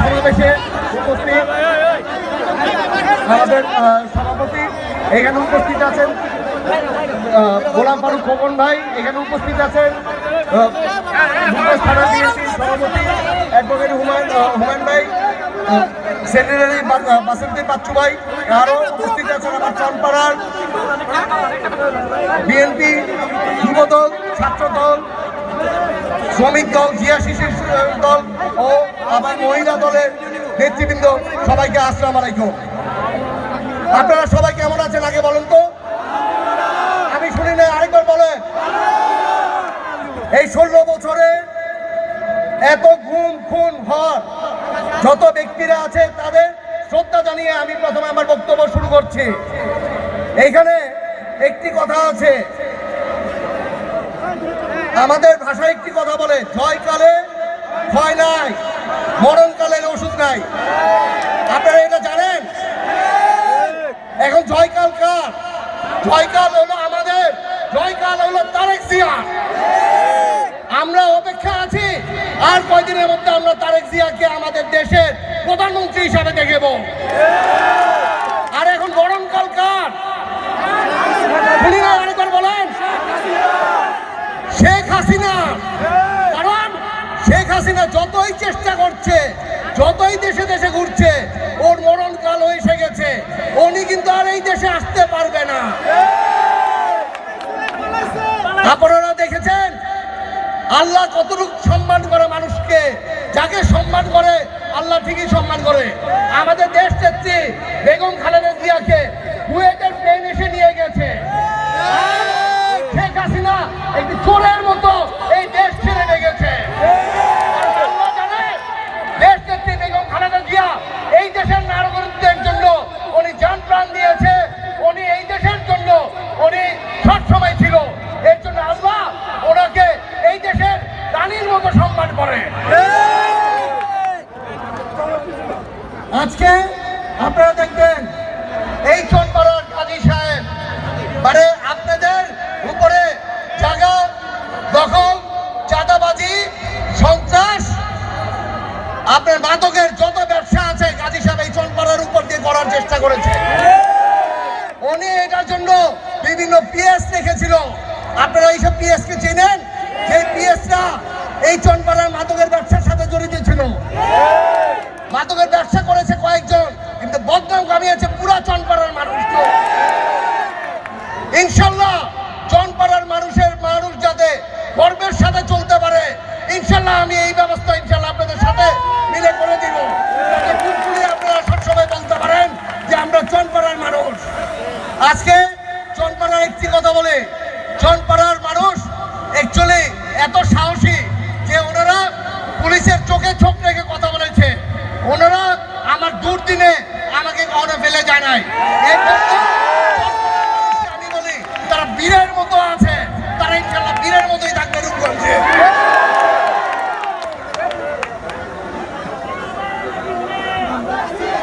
সমাবেশে উপস্থিত আমাদের সভাপতি, এখানে উপস্থিত আছেন গোলাম ফারুক খোকন ভাই, এখানে উপস্থিত আছেন সভাপতি অ্যাডভোকেট হুমায়ুন হুমায়ুন ভাই সেক্রেটারি বাসন্তী বাচ্চু ভাই আরও উপস্থিত আছেন আমার চনপাড়ার বিএনপি যুবদল, ছাত্রদল, শ্রমিক দল, জিয়া শিশির দল ও আবার মহিলা দলের নেতৃবৃন্দ, সবাইকে আসসালাম আলাইকুম। আপনারা সবাই কেমন আছেন আগে বলুন তো? আমি শুনি না আরেকবার বলেন। এই ষোলো বছরে এত ঘুম, খুন, ঘর। যত ব্যক্তিরা আছে তাদের শ্রদ্ধা জানিয়ে আমি প্রথমে আমার বক্তব্য শুরু করছি। এইখানে একটি কথা আছে। আমাদের ভাষায় একটি কথা বলে, জয়কালে ভয় নাই মরণকালের ওষুধ নাই। আপনারা এটা জানেন? এখন জয়কাল কার? জয়কাল হলো আমাদের, জয়কাল হলো তারেক জিয়া। আমরা অপেক্ষা আছি আর কয়দিনের মধ্যে আমরা তারেক জিয়াকে আমাদের দেশের প্রধানমন্ত্রী হিসাবে দেখব? আর এখন মরণকাল কার? বলেন। শেখ হাসিনা। কারণ শেখ হাসিনা যতই চেষ্টা করছে, যতই দেশে দেশে ঘুরছে আল্লাহ কতটুকু সম্মান করে মানুষকে? যাকে সম্মান করে আল্লাহ ঠিকই সম্মান করে। আমাদের দেশ নেত্রী বেগম খালেদা জিয়াকে কুয়েটের প্লেন এসে নিয়ে গেছে। শেখ হাসিনা একটি চোরের মতো আজকে আপনারা দেখবেন এই চনপাড়ার কাজী সাহেব মানে আপনাদের উপরে জায়গা দখল, চাঁদাবাজি, সন্ত্রাস, আপনার মাদকের যত ব্যবসা আছে, কাজী সাহেব এই চনপাড়ার উপর দিয়ে করার চেষ্টা করেছে। উনি এটার জন্য বিভিন্ন পিএস রেখেছিল। আপনারা এইসব পিএস কে চেনেন? সেই পিএসরা এই চনপাড়ার মাদকের আজকে চনপাড়ার একটি কথা বলে চনপাড়ার মানুষ একচুয়ালি এত সাহসী যে ওনারা পুলিশের চোখে চোখ রেখে কথা বলেছে। ওনারা আমার দুর্দিনে আমাকে কখনো ফেলে যায় নাই।